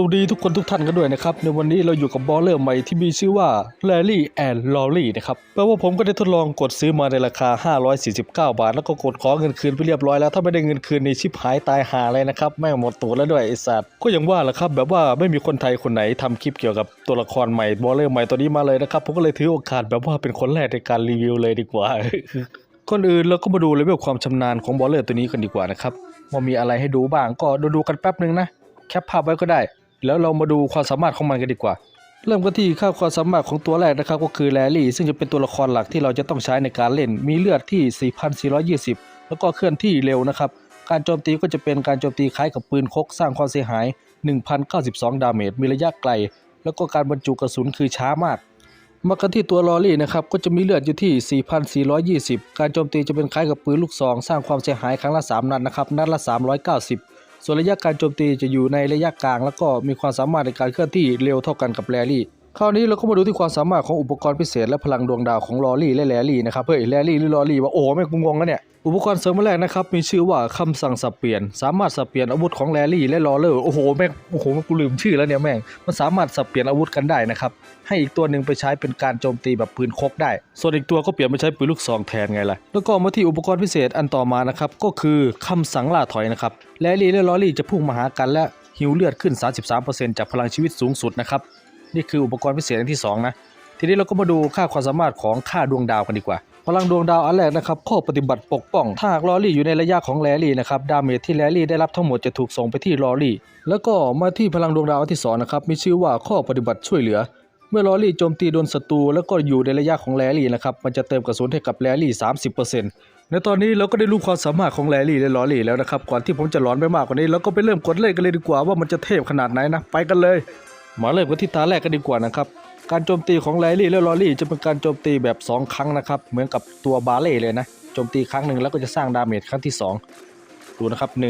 สวัสดีทุกคนทุกท่านกันด้วยนะครับ ในวันนี้เราอยู่กับบอลเลอร์ใหม่ที่มีชื่อว่า Larry and Lolly นะครับแปลว่าผมก็ได้ทดลองกดซื้อมาในราคา 549 บาท แล้วก็กดขอเงินคืนไปเรียบร้อยแล้ว ถ้าไม่ได้เงินคืนนี่ชิบหายตายหาเลยนะครับ แม่งหมดตัวแล้วด้วยไอ้สัตว์ก็ย่างว่าแหละครับ แบบว่าไม่มีคนไทยคนไหนทำคลิปเกี่ยวกับตัวละครใหม่บอลเลอร์ใหม่ตัวนี้มาเลยนะครับผมก็เลยถือโอกาสแบบว่าเป็นคนแรกในการรีวิวเลยดีกว่าก่อนอื่นเราก็มาดูเลเวลความชำนาญของบอลเลอร์ตัวนี้กันดีกว่านะครับว่ามีอะไรให้ดูบ้างก็ดูดูกันแป๊บนึงนะแคปภาพไว้ก็ได้ แล้วเรามาดูความสามารถของมันกันดีกว่า เริ่มกันที่ค่าความสามารถของตัวแรกนะครับก็คือแรลลี่ ซึ่งจะเป็นตัวละครหลักที่เราจะต้องใช้ในการเล่น มีเลือดที่ 4,420 แล้วก็เคลื่อนที่เร็วนะครับ การโจมตีก็จะเป็นการโจมตีคล้ายกับปืนคกสร้างความเสียหาย 1,092 ดาเมจ มีระยะไกล แล้วก็การบรรจุกระสุนคือช้ามากมากันที่ตัวลอรี่นะครับก็จะมีเลือดอยู่ที่ 4,420 การโจมตีจะเป็นคล้ายกับปืนลูกซอง สร้างความเสียหายครั้งละ 3 นัดนะครับ นัดละ 390 ส่วนระยะการโจมตีจะอยู่ในระยะกลาง แล้วก็มีความสามารถในการเคลื่อนที่เร็วเท่ากันกับแรลี่คราวนี้เราก็มาดูที่ความสามารถของอุปกรณ์พิเศษและพลังดวงดาวของลอรี่และแรลี่นะครับเฮ้ยแรลี่หรือลอรี่วะโอ้ไม่งกูงงแล้วเนี่ย อุปกรณ์เสริมแรกนะครับ มีชื่อว่าคำสั่งสับเปลี่ยน สามารถสับเปลี่ยนอาวุธของแรลลี่และลอเลอร์โอ้โหแม่งโอ้โหกูลืมชื่อแล้วเนี่ยแม่งมันสามารถสับเปลี่ยนอาวุธกันได้นะครับ ให้อีกตัวหนึ่งไปใช้เป็นการโจมตีแบบปืนคกได้ ส่วนอีกตัวก็เปลี่ยนไปใช้ปืนลูกซองแทนไงล่ะแล้วก็มาที่อุปกรณ์พิเศษอันต่อมานะครับก็คือคำสั่งล่าถอยนะครับแรลลี่และลอรี่จะพุ่งมาหากันและหิวเลือดขึ้น 33%จากพลังชีวิตสูงสุดนะครับนี่คืออุปกรณ์พิเศษอันที่สองนะทีนี้เราก็มาดูค่าความสามารถของค่าดวงดาวกันดีกว่า พลังดวงดาวอันแรกนะครับข้อปฏิบัติปกป้อง ถ้าหากลอรี่อยู่ในระยะของแลลี่นะครับดาเมจที่แลลี่ได้รับทั้งหมดจะถูกส่งไปที่ลอรี่ แล้วก็มาที่พลังดวงดาวอันที่สองนะครับมีชื่อว่าข้อปฏิบัติช่วยเหลือ เมื่อลอรี่โจมตีโดนศัตรูแล้วก็อยู่ในระยะของแลลี่นะครับมันจะเติมกระสุนให้กับแลลี่ 30%ในตอนนี้เราก็ได้รู้ความสามารถของแลลี่และลอรี่แล้วนะครับก่อนที่ผมจะหลอนไปมากกว่านี้เราก็ไปเริ่มกดเล่นกันเลยดีกว่าว่ามันจะเทพขนาดไหนนะไปกันเลยมาเริ่มกันที่ตาแรกกันดีกว่านะครับ การโจมตีของไลลี่และลอรี่จะเป็นการโจมตีแบบ 2 ครั้งนะครับ เหมือนกับตัวบาเล่เลยนะ โจมตีครั้งหนึ่งแล้วก็จะสร้างดาเมจครั้งที่ 2 ดูนะครับ 1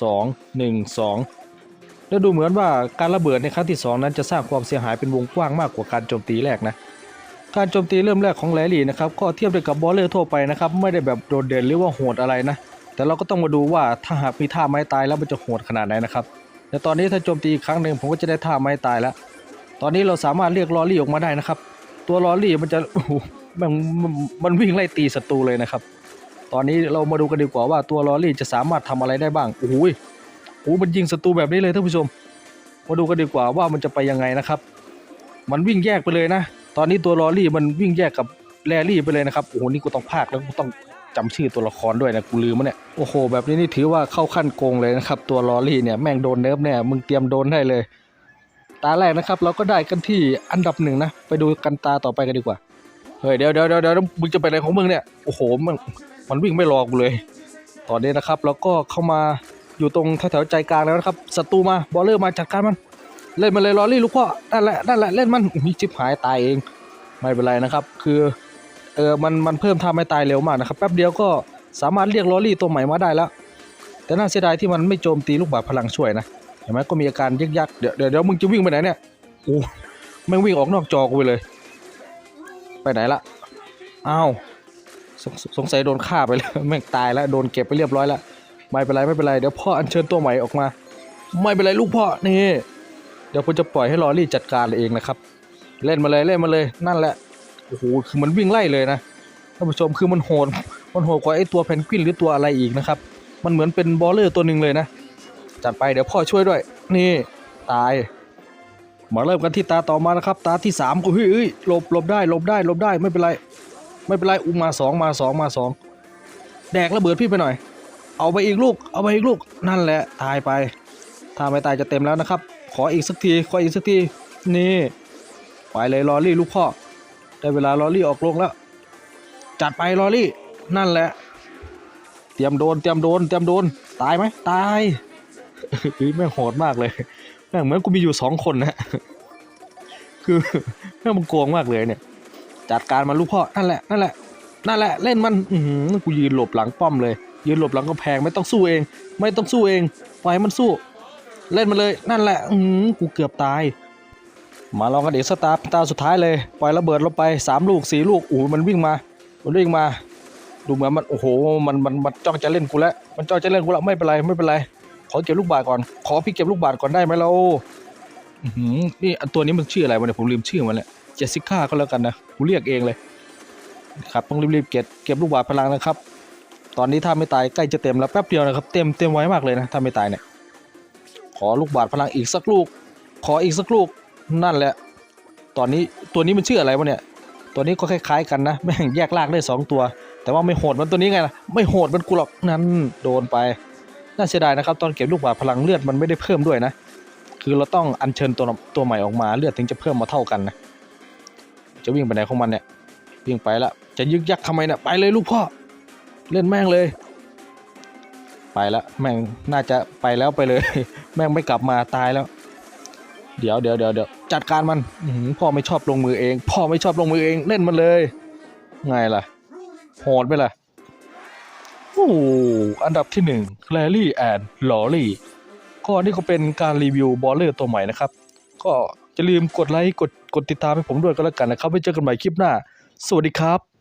2 1 2 แล้วดูเหมือนว่าการระเบิดในครั้งที่ 2 นั้นจะสร้างความเสียหายเป็นวงกว้างมากกว่าการโจมตีแรกนะ การโจมตีเริ่มแรกของแลลี่นะครับก็เทียบได้กับบอลเลอร์ทั่วไปนะครับไม่ได้แบบโดดเด่นหรือว่าโหดอะไรนะ แต่เราก็ต้องมาดูว่าถ้าหากมีท่าไม้ตายแล้วมันจะโหดขนาดไหนนะครับแต่ตอนนี้ถ้าโจมตีอีกครั้งหนึ่งผมก็จะได้ท่าไม้ตายแล้ว ตอนนี้เราสามารถเรียกลอรี่ออกมาได้นะครับ ตัวลอรี่มันจะโอ้โหมันมันวิ่งไล่ตีศัตรูเลยนะครับ ตอนนี้เรามาดูกันดีกว่าว่าตัวลอรี่จะสามารถทำอะไรได้บ้างโอ้โหยโอ้หมันยิงศัตรูแบบนี้เลยท่านผู้ชม มาดูกันดีกว่าว่ามันจะไปยังไงนะครับ มันวิ่งแยกไปเลยนะ ตอนนี้ตัวลอรี่มันวิ่งแยกกับแรลลี่ไปเลยนะครับโอ้โหนี่กูต้องพากแล้วกูต้องจำชื่อตัวละครด้วยนะกูลืมมันเนี่ยโอ้โห แบบนี้นี่ถือว่าเข้าขั้นโกงเลยนะครับ ตัวลอรี่เนี่ยแม่งโดนเนิร์ฟเนี่ยมึงเตรียมโดนได้เลย ตาแรกนะครับ เราก็ได้กันที่อันดับหนึ่งนะ ไปดูกันตาต่อไปกันดีกว่า เฮ้ยเดี๋ยวเดี๋ยวเดี๋ยวเดี๋ยวมึงจะไปไหนของมึงเนี่ย โอ้โหมันมันวิ่งไม่รอกูเลย ตอนนี้นะครับเราก็เข้ามาอยู่ตรงแถวๆใจกลางแล้วนะครับศัตรูมาบอลเลอร์มาจัดการมัน เล่นมาเลยลอรี่ลูกพ่อนั่นแหละนั่นแหละเล่นมันมีจิบหายตายเองไม่เป็นไรนะครับ คือเออมันมันเพิ่มท่าไม่ตายเร็วมากนะครับแป๊บเดียวก็สามารถเรียกลอรี่ตัวใหม่มาได้แล้ว แต่น่าเสียดายที่มันไม่โจมตีลูกบาศพลังช่วยนะ ห็นไหมก็มีอาการยึกยักเดี๋ยวเดี๋ยวมึงจะวิ่งไปไหนเนี่ยโอ้แม่วิ่งออกนอกจอกูไปเลย ไปไหนละอ้าวสงสงสัยโดนฆ่าไปแล้วแม่งตายแล้วโดนเก็บไปเรียบร้อยแล้วไม่เป็นไรไม่เป็นไรเดี๋ยวพ่ออัญเชิญตัวใหม่ออกมา ไม่เป็นไรลูกพ่อนี่เดี๋ยวผมจะปล่อยให้ลอรี่จัดการเองนะครับ เล่นมาเลยเล่นมาเลยนั่นแหละโอ้โหคือมันวิ่งไล่เลยนะท่านผู้ชมคือมันโหดมันโหดกว่าไอ้ตัวเพนกวินหรือตัวอะไรอีกนะครับ มันเหมือนเป็นบอลเลอร์ตัวหนึ่งเลยนะ จัดไปเดี๋ยวพ่อช่วยด้วย นี่ตาย มาเริ่มกันที่ตาต่อมานะครับ ตาที่สามก็เฮ้ยเฮ้ยหลบหลบได้หลบได้หลบได้ไม่เป็นไร ไม่เป็นไรอุ้มมาสองมาสองมาสองแดกระเบิดพี่ไปหน่อย เอาไปอีกลูก เอาไปอีกลูกนั่นแหละตายไป ถ้าไม่ตายจะเต็มแล้วนะครับ ขออีกสักทีขออีกสักทีนี่ไปเลยลอรี่ลูกพ่อได้เวลาลอรี่ออกลงแล้ว จัดไปลอรี่นั่นแหละ เตรียมโดนเตรียมโดนเตรียมโดนตายไหมตาย เฮ้ยแม่งโหดมากเลยแม่งเหมือนกูมีอยู่สองคนนะคือแม่งมันโกงมากเลยเนี่ย จัดการมันลูกพ่อนั่นแหละนั่นแหละนั่นแหละเล่นมันอืกูยืนหลบหลังป้อมเลย ยืนหลบหลังกำแพงไม่ต้องสู้เอง ไม่ต้องสู้เองปล่อยมันสู้ เล่นมาเลยนั่นแหละอืกูเกือบตาย มาลองกันอีกสตาร์ตาสุดท้ายเลยปล่อยระเบิดลงไปสามลูกสี่ลูกโอ้มันวิ่งมา มันวิ่งมาดูเหมือนมันโอ้โหมันมันมันจ้องจะเล่นกูแล้วมันจ้องจะเล่นกูแล้วไม่เป็นไรไม่เป็นไร ขอเก็บลูกบาศก์ก่อน ขอพี่เก็บลูกบาศก์ก่อนได้ไหมเราอืนี่ตัวนี้มันชื่ออะไรวะเนี่ยผมลืมชื่อมันแล้วเจสิก้าก็แล้วกันนะผมเรียกเองเลย ครับต้องรีบๆเก็บเก็บลูกบาศพลังนะครับ ตอนนี้ถ้าไม่ตายใกล้จะเต็มแล้วแป๊บเดียวนะครับ เต็มเต็มไวมากเลยนะถ้าไม่ตายเนี่ย ขอลูกบาศพลังอีกสักลูก ขออีกสักลูกนั่นแหละ ตอนนี้ตัวนี้มันชื่ออะไรวะเนี่ย ตัวนี้ก็คล้ายๆกันนะแม่งแยกลากได้สองตัว แต่ว่าไม่โหดมันตัวนี้ไงล่ะไม่โหดมันกูหรอกนั่นโดนไป น่าเสียดายนะครับ ตอนเก็บลูกบาศก์พลังเลือดมันไม่ได้เพิ่มด้วยนะ คือเราต้องอัญเชิญตัวตัวใหม่ออกมาเลือดถึงจะเพิ่มมาเท่ากันนะ จะวิ่งไปไหนของมันเนี่ย วิ่งไปละ จะยึกยักทำไมเนี่ยไปเลยลูกพ่อ เล่นแม่งเลย ไปละแม่งน่าจะไปแล้วไปเลย แม่งไม่กลับมาตายแล้ว เดี๋ยวเดี๋ยวเดี๋ยวเดี๋ยวจัดการมันพ่อไม่ชอบลงมือเอง พ่อไม่ชอบลงมือเอง เล่นมันเลยไงล่ะโหดไปล่ะ อ้อันดับที่หนึ่งแคลรี่แอนด์ลอรี่ก็นี่ก็เป็นการรีวิวบอลเลอร์ตัวใหม่นะครับ ก็อย่าลืมกดไลค์กดกดติดตามให้ผมด้วยก็แล้วกันนะครับไว้เจอกันใหม่คลิปหน้า สวัสดีครับ